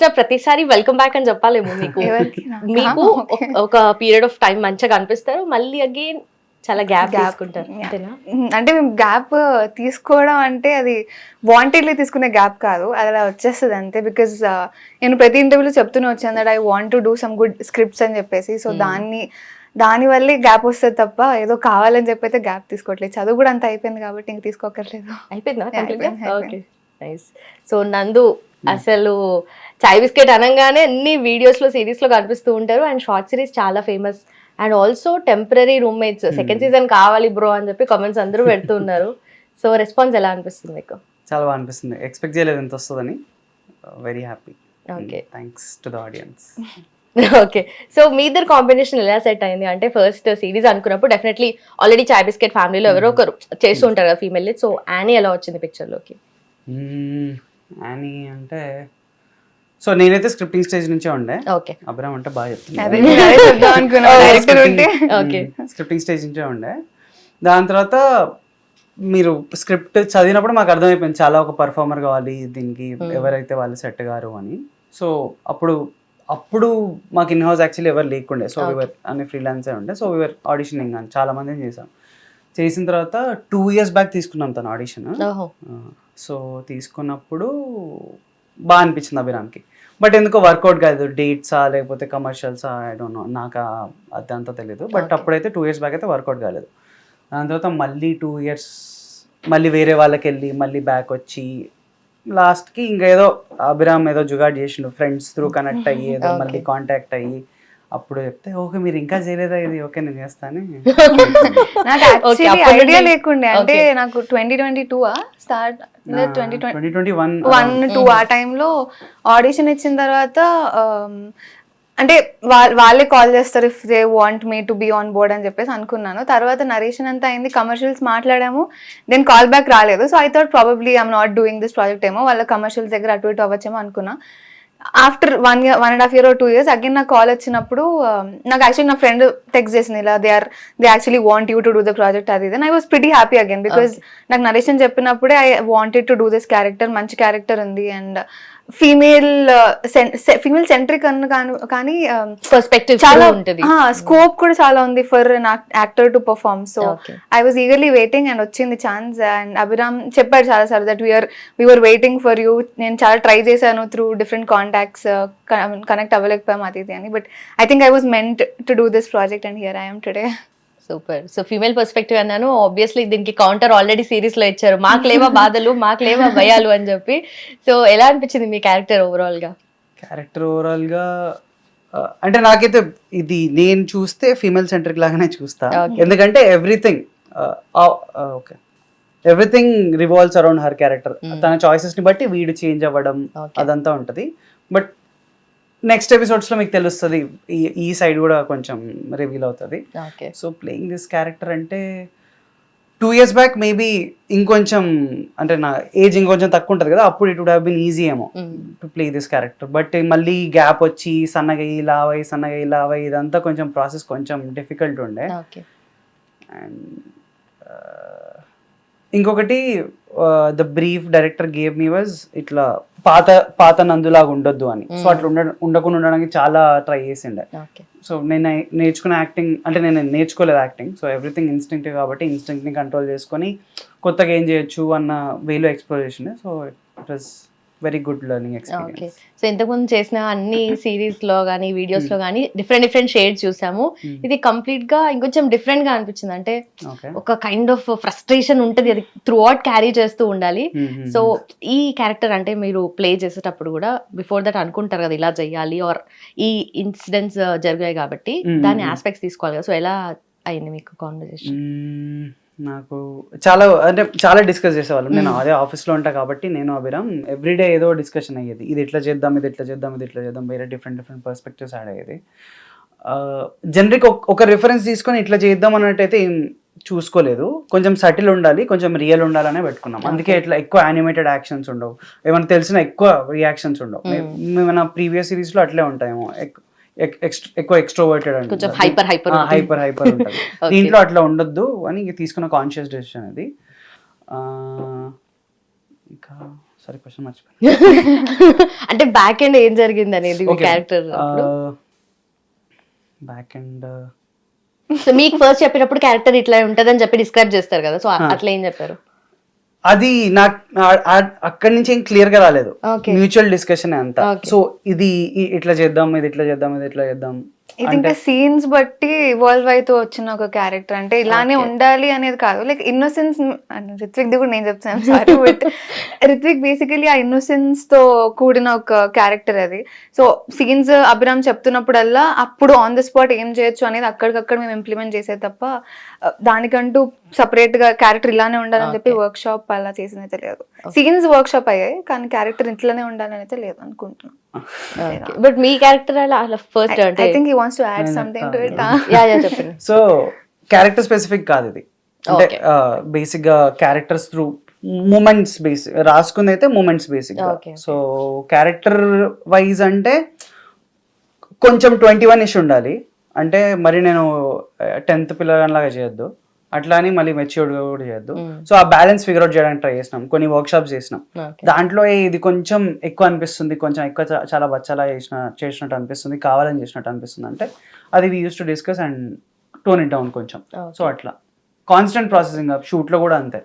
So ప్రతిసారి welcome back అని చెప్పాలేమో మీకు? మీకు. ఒక- పీరియడ్ ఆఫ్ టైం మంచిగా కనిపిస్తారు. మళ్ళీ అగైన్ చాలా గ్యాప్. తీసుకుంటారు. అంటే మేము గ్యాప్ తీసుకోవడం అంటే అది వాంటెడ్లీ తీసుకునే గ్యాప్ కాదు. అది అలా వచ్చేస్తుంది అంతే. బికాజ్ నేను ప్రతి ఇంటర్వ్యూలో చెప్తూనే వచ్చాను that I want to do some good scripts అని చెప్పేసి. సో. దాన్ని దాని వల్లే గ్యాప్ వస్తుంది తప్ప ఏదో కావాలని చెప్పి అయితే గ్యాప్ తీసుకోవట్లేదు. చదువు కూడా అంత అయిపోయింది కాబట్టి ఇంక తీసుకోకర్లేదు. అయిపోయిందా సో నందు అసలు చాయ్ బిస్కెట్ అనగానే అన్ని వీడియోస్లో సిరీస్లో కనిపిస్తూ ఉంటారు. అండ్ షార్ట్ సిరీస్ చాలా famous and also temporary roommates second season కావాలి బ్రో అని చెప్పి కామెంట్స్ అందరూ పెడుతూ ఉన్నారు. సో రెస్పాన్స్ ఎలా అనిపిస్తుంది మీకు? చాలా బాగా అనిపిస్తుంది. ఎక్స్పెక్ట్ చేయలేదు ఎంత వస్తుందని. Very happy okay thanks to the audience okay so మీ ఇద్దరు కాంబినేషన్ ఎలా సెట్ అయింది? అంటే ఫస్ట్ సిరీస్ అనుకున్నప్పుడు డెఫినెట్లీ ఆల్రెడీ చాయ్ బిస్కెట్ ఫ్యామిలీలో ఎవరో ఒకరు చేస్తూ ఉంటారు కదా ఫీమేల్ సో యానీ ఎలా వచ్చింది picture లోకి? అని అంటే సో నేనైతే స్క్రిప్టింగ్ స్టేజ్ నుంచే ఉండే. ఓకే. అబ్రామ్ అంటే బాగా అదే చెప్తుంది నేను అదే చెప్దాం అనుకున్నా. డైరెక్టర్ ఉంటే. ఓకే. స్క్రిప్టింగ్ స్టేజ్ నుంచే ఉండే. దాని తర్వాత మీరు స్క్రిప్ట్ చదివినప్పుడు మాకు అర్థమైపోయింది చాలా ఒక పర్ఫార్మర్ కావాలి దీనికి. ఎవరైతే వాళ్ళు సెట్ గారు అని. సో అప్పుడు అప్పుడు మాకు ఇన్ హౌస్ యాక్చువల్లీ ఎవరు లేకుండే. సో. వివర్ అన్ని ఫ్రీలాన్సే ఉండే. సో వివర్ ఆడిషనింగ్ అని చాలా మందిని చేసాం. చేసిన తర్వాత టూ ఇయర్స్ బ్యాక్ తీసుకున్నాం తను ఆడిషన్ సో తీసుకున్నప్పుడు బాగా అనిపించింది అభిరామ్కి. బట్ ఎందుకో వర్కౌట్ కాదు డేట్సా లేకపోతే కమర్షియల్సా ఐ డోంట్ నో నాకు అదంతా తెలియదు బట్. అప్పుడైతే టూ ఇయర్స్ బ్యాక్ అయితే వర్కౌట్ కాలేదు. దాని తర్వాత మళ్ళీ టూ ఇయర్స్ మళ్ళీ వేరే వాళ్ళకి వెళ్ళి మళ్ళీ బ్యాక్ వచ్చి లాస్ట్కి ఇంకా ఏదో అభిరామ్ ఏదో జుగాడ్ చేసిండు ఫ్రెండ్స్ త్రూ కనెక్ట్ అయ్యి ఏదో. మళ్ళీ కాంటాక్ట్ అయ్యి అప్పుడు చెప్తే ఓకే మీరు ఇంకా చేయలేదా ఇది? ఓకే నేను చేస్తాను నాకు యాక్చువల్లీ ఐడియా లేకుండే. అంటే. నాకు twenty twenty two start twenty twenty one one two. ఆ టైంలో ఆడిషన్ ఇచ్చిన తర్వాత um, అంటే వా- వాళ్ళే కాల్ చేస్తారు if they want me to be on board అని చెప్పేసి అనుకున్నాను. తర్వాత నరేషన్ అంతా అయింది కమర్షియల్స్ మాట్లాడాము. దెన్ కాల్ బ్యాక్ రాలేదు. So I thought probably I'm not doing this project ఏమో వాళ్ళ కమర్షియల్స్ దగ్గర అటు ఇటు అవ్వచ్చేమో అనుకున్నా. After one year one and half year two years again నాకు కాల్ వచ్చినప్పుడు నాకు యాక్చువల్లీ నా ఫ్రెండ్ టెక్స్ట్ చేసింది ఇలా they are they actually want you to do the project అది ఇది. I was pretty happy again because నాకు narration చెప్పినప్పుడే I wanted to do this character మంచి క్యారెక్టర్ ఉంది. అండ్ ఫీమేల్ ఫీమేల్ సెంట్రిక్ అన్న కాను- కానీ um, పర్స్పెక్టివ్ చాలా ఉంటుంది. స్కోప్ కూడా చాలా ఉంది for actor to perform so. I was eagerly waiting and వచ్చింది ఛాన్స్ అండ్ అభిరామ్ చెప్పాడు చాలా sir that we're we're waiting for you నేను చాలా ట్రై చేశాను త్రూ డిఫరెంట్ కాంటాక్ట్స్ కనెక్ట్ అవ్వలేకపోయాం అది ఇది అని. But I think I was meant to do this project and here I'm today super. So female perspective అన్నాను. ఆబ్వియస్లీ దీనికి counter already సిరీస్లో ఇచ్చారు. మాకు లేవా బాధలు మాకు లేవా భయాలు అని చెప్పి. సో ఎలా అనిపించింది మీ క్యారెక్టర్ ఓవరాల్గా? క్యారెక్టర్ ఓవరాల్గా అంటే నాకైతే ఇది నేను చూస్తే ఫీమేల్ సెంట్రిక్ లాగానే చూస్తా. ఎందుకంటే everything okay everything revolves around her character. తన చాయిసెస్ని బట్టి వీడు చేంజ్ అవ్వడం. అదంతా ఉంటది. బట్ నెక్స్ట్ ఎపిసోడ్స్లో మీకు తెలుస్తుంది. ఈ ఈ సైడ్ కూడా కొంచెం రివీల్ అవుతుంది. Okay so playing this character అంటే టూ ఇయర్స్ బ్యాక్ మేబీ ఇంకొంచెం అంటే నా ఏజ్ ఇంకొంచెం తక్కువ ఉంటుంది కదా అప్పుడు it would have been easy ఏమో to play this character but మళ్ళీ గ్యాప్ వచ్చి సన్నగయ్యి లావై సన్నగయ్యి లావై ఇదంతా కొంచెం ప్రాసెస్ కొంచెం డిఫికల్ట్ ఉండే. ఓకే అండ్ ఇంకొకటి the brief director gave me was ఇట్లా పాత పాత నందులాగా ఉండొద్దు అని. సో. అట్లా ఉండ ఉండకుండా ఉండడానికి చాలా ట్రై చేసిండే. సో నేను నేర్చుకున్న యాక్టింగ్ అంటే నేను నేర్చుకోలేదు యాక్టింగ్ సో ఎవ్రీథింగ్ ఇన్స్టింక్టివ్ కాబట్టి ఇన్స్టింక్ట్ని కంట్రోల్ చేసుకొని కొత్తగా ఏం చేయొచ్చు అన్న వేలో ఎక్స్ప్లోర్ చేసిండే. So it was very good learning okay experience so ఇంతకుముందు చేసిన అన్ని సిరీస్లో కానీ వీడియోస్లో కానీ డిఫరెంట్ డిఫరెంట్ షేడ్స్ చూసాము. Hmm. ఇది కంప్లీట్గా ఇంకొంచెం డిఫరెంట్గా అనిపించింది. అంటే ఒక కైండ్ ఆఫ్ ఫ్రస్ట్రేషన్ ఉంటది. అది త్రూ అవుట్ క్యారీ చేస్తూ ఉండాలి. సో ఈ క్యారెక్టర్ అంటే మీరు ప్లే చేసేటప్పుడు కూడా బిఫోర్ దట్ అనుకుంటారు కదా ఇలా చెయ్యాలి ఆర్ ఈ ఇన్సిడెంట్స్ జరిగాయి కాబట్టి దాని. ఆస్పెక్ట్స్ తీసుకోవాలి కదా. సో ఎలా అయింది మీకు కాన్వర్జేషన్. నాకు చాలా అంటే చాలా డిస్కస్ చేసేవాళ్ళం. నేను మ్మ్. అదే ఆఫీస్లో ఉంటా కాబట్టి నేను అభిరామ్ ఎవ్రీడే ఏదో డిస్కషన్ అయ్యేది. ఇది ఇట్లా చేద్దాం ఇది ఇట్లా చేద్దాం ఇది ఇట్లా చేద్దాం వేరే డిఫరెంట్ డిఫరెంట్ పర్స్పెక్టివ్స్ యాడ్ అయ్యేది. జనరిక్ ఒక రిఫరెన్స్ తీసుకొని ఇట్లా చేద్దాం అన్నట్టయితే ఏం చూసుకోలేదు. కొంచెం సటిల్ ఉండాలి కొంచెం రియల్ ఉండాలనే పెట్టుకున్నాం. అందుకే. ఇట్లా ఎక్కువ యానిమేటెడ్ యాక్షన్స్ ఉండవు. ఏమైనా తెలిసిన ఎక్కువ రియాక్షన్స్ ఉండవు. మ్మ్. మన ప్రీవియస్ సిరీస్లో అట్లే ఉంటాయేమో. ఎక్కువ ఎక్స్ట్రోవర్టెడ్ కొంచెం హైపర్ హైపర్ హైపర్ హైపర్ ఉంటుంది. దీంట్లో అట్లా ఉండొద్దు అని ఇంక తీసుకున్న కాన్షియస్ డెసిషన్ అది. ఇంకా సరే క్వశ్చన్ మర్చిపోయాను. అంటే బ్యాక్ ఎండ్ ఏం జరిగింది అనేది క్యారెక్టర్ బ్యాక్ సో మీకు ఫస్ట్ చెప్పినప్పుడు క్యారెక్టర్ ఇట్లా ఉంటదని చెప్పి డిస్క్రైబ్ చేస్తారు కదా. సో అట్లా ఏం చెప్పారు? అది నాకు అక్కడి నుంచి ఏం క్లియర్గా రాలేదు. మ్యూచువల్ డిస్కషన్ అంతా. సో ఇది ఇట్లా చేద్దాం ఇది ఇట్లా చేద్దాం ఇది ఇట్లా చేద్దాం ఇంకా సీన్స్ బట్టి ఇవాల్వ్ అవుతూ వచ్చిన ఒక క్యారెక్టర్ అంటే ఇలానే ఉండాలి అనేది కాదు. లైక్ ఇన్నోసెన్స్ రిత్విక్ ది కూడా నేను చెప్తాను సారీ బట్ రిత్విక్ బేసికలీ ఆ ఇన్నోసెన్స్తో కూడిన ఒక క్యారెక్టర్ అది. సో సీన్స్ అభిరామ్ చెప్తున్నప్పుడల్లా అప్పుడు ఆన్ ద స్పాట్ ఏం చేయొచ్చు అనేది అక్కడికక్కడ మేము ఇంప్లిమెంట్ చేసే తప్ప దానికంటూ సపరేట్గా క్యారెక్టర్ ఇలానే ఉండాలని చెప్పి వర్క్ షాప్ అలా చేసింది అయితే లేదు. సీన్స్ వర్క్ షాప్ అయ్యాయి కానీ క్యారెక్టర్ ఇంట్లోనే ఉండాలని అయితే లేదు అనుకుంటున్నాను. బట్ మీ క్యారెక్టర్ అలా first I think he wants to add something to it ya ya చెప్పండి. సో క్యారెక్టర్ స్పెసిఫిక్ కాదు ఇది. అంటే బేసిక్గా క్యారెక్టర్స్ త్రూ మూమెంట్స్ బేస్ రాసుకుంది అయితే moments basic Okay, so character wise అంటే కొంచెం ట్వంటీ వన్ ఇష్ ఉండాలి. అంటే మరి నేను టెన్త్ పిల్లగానిలాగా చేయొద్దు. అట్లా అని మళ్ళీ మెచ్యూర్డ్గా కూడా చేయొద్దు. సో ఆ బ్యాలెన్స్ ఫిగర్ అవుట్ చేయడానికి ట్రై చేసినాం. కొన్ని వర్క్ షాప్స్ చేసినాం. దాంట్లో ఇది కొంచెం ఎక్కువ అనిపిస్తుంది కొంచెం ఎక్కువ చాలా బచ్చలా చేసిన చేసినట్టు అనిపిస్తుంది కావాలని చేసినట్టు అనిపిస్తుంది అంటే అది we use to discuss and tone it down కొంచెం. సో అట్లా. కాన్స్టెంట్ ప్రాసెసింగ్ షూట్లో కూడా అంతే.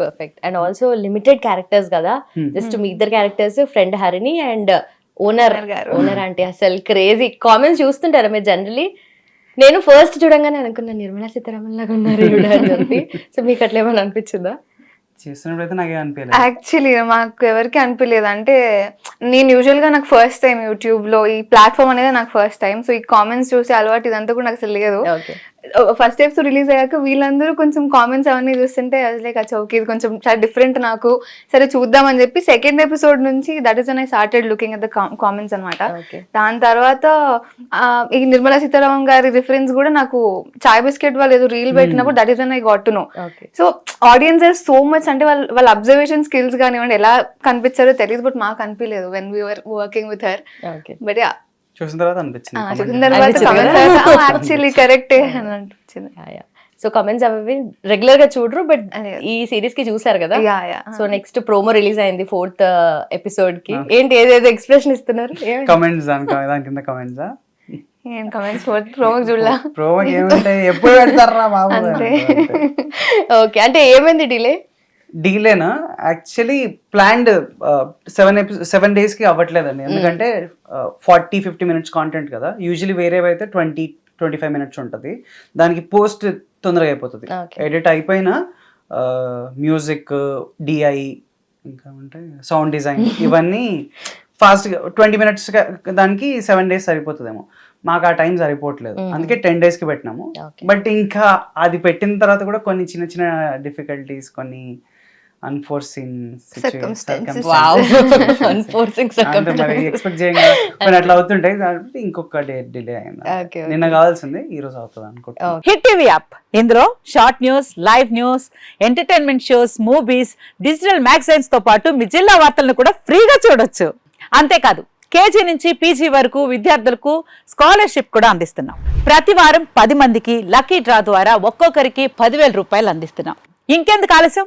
Perfect and also limited characters కదా. Hmm. జస్ట్ మీ ఇద్దరు characters friend Harini and owner. Owner అంటే అసలు క్రేజీ కామెంట్స్ చూస్తుంటారా మీరు జనరలీ నేను ఫస్ట్ చూడంగానే అనుకున్నా నిర్మలా సీతారామన్ లాగా ఉన్నారు ఈవిడ అని చెప్పి. సో మీకు అట్లా ఏమైనా అనిపించిందా? నాకే అనిపించలేదు. యాక్చువల్లీ మాకు ఎవరికి అనిపించలేదు. అంటే నేను యూజువల్గా నాకు ఫస్ట్ టైం యూట్యూబ్లో ఈ ప్లాట్ఫామ్ అనేది నాకు ఫస్ట్ టైం సో ఈ కామెంట్స్ చూసి అలవాటు ఇదంతా కూడా నాకు అసలు లేదు. ఓకే ఫస్ట్ ఎపిసోడ్ రిలీజ్ అయ్యాక వీళ్ళందరూ కొంచెం కామెంట్స్ అవన్నీ చూస్తుంటే లైక్ అచ్చా ఓకే ఇది కొంచెం చాలా డిఫరెంట్ నాకు. సరే చూద్దాం అని చెప్పి సెకండ్ ఎపిసోడ్ నుంచి that is I started looking at the comments అనమాట దాని తర్వాత ఆ, ఈ నిర్మలా సీతారామన్ గారి రిఫరెన్స్ కూడా నాకు చాయ్ బిస్కెట్ వాళ్ళు ఏదో రీల్ పెట్టినప్పుడు that is I got to know so audiences so much అంటే వాళ్ళ వాళ్ళ అబ్జర్వేషన్ స్కిల్స్ కానివ్వండి ఎలా కనిపించారో తెలియదు బట్ మాకు అనిపించలేదు when we're working with her but చూసిన తర్వాత అనిపించింది. చూసిన comment. తర్వాత అనిపించింది కదా? యాక్చువల్లీ కరెక్టే అని అనిపించింది. సో కమెంట్స్ అవి రెగ్యులర్గా చూడరు బట్. ఈ సిరీస్కి చూసారు కదా? Yeah yeah so next promo release అయింది ఫోర్త్ ఎపిసోడ్కి. ఏంటి ఏదేదో ఎక్స్ప్రెషన్ ఇస్తున్నారు? కమెంట్స్ దాని దాని కింద కమెంట్స్ ఏం కమెంట్స్ ప్రోమో చూడలా? ప్రోమో ఏముంటాయి? ఎప్పుడు పెడతారా బాబు. ఓకే అంటే ఏమైంది డిలే డీలేనా యాక్చువల్లీ ప్లాన్డ్ సెవెన్ సెవెన్ డేస్కి అవ్వట్లేదండి. ఎందుకంటే ఫార్టీ ఫిఫ్టీ మినిట్స్ కాంటెంట్ కదా. యూజువలీ వేరేవైతే ట్వంటీ ట్వంటీ ఫైవ్ మినిట్స్ ఉంటుంది. దానికి పోస్ట్ తొందరగా అయిపోతుంది. ఎడిట్ అయిపోయిన మ్యూజిక్ డిఐ ఇంకా ఉంటాయి. సౌండ్ డిజైన్ ఇవన్నీ ఫాస్ట్గా ట్వంటీ మినిట్స్ దానికి సెవెన్ డేస్ సరిపోతుందేమో. మాకు ఆ టైం సరిపోవట్లేదు. అందుకే టెన్ డేస్కి పెట్టినాము. బట్ ఇంకా అది పెట్టిన తర్వాత కూడా కొన్ని చిన్న చిన్న డిఫికల్టీస్ కొన్ని unforeseen Circumstances. Wow. Unforeseen circumstances. Expect చేయంగా. అట్లా అవుతుంటాయి కాబట్టి ఇంకొక డే డిలే అయింది. నిన్న కావాల్సింది ఈ రోజు అవుతుంది అనుకుంటున్నాను హిట్ టీవీ యాప్ ఇందులో short news live news entertainment shows movies digital మ్యాగజైన్స్తో పాటు మీ జిల్లా వార్తలను కూడా ఫ్రీగా చూడొచ్చు. అంతేకాదు కేజీ నుంచి పీజీ వరకు విద్యార్థులకు స్కాలర్షిప్ కూడా అందిస్తున్నాం. ప్రతి వారం పది మందికి లక్కీ డ్రా ద్వారా ఒక్కొక్కరికి పదివేల రూపాయలు అందిస్తున్నాం. ఇంకెందుకు ఆలస్యం?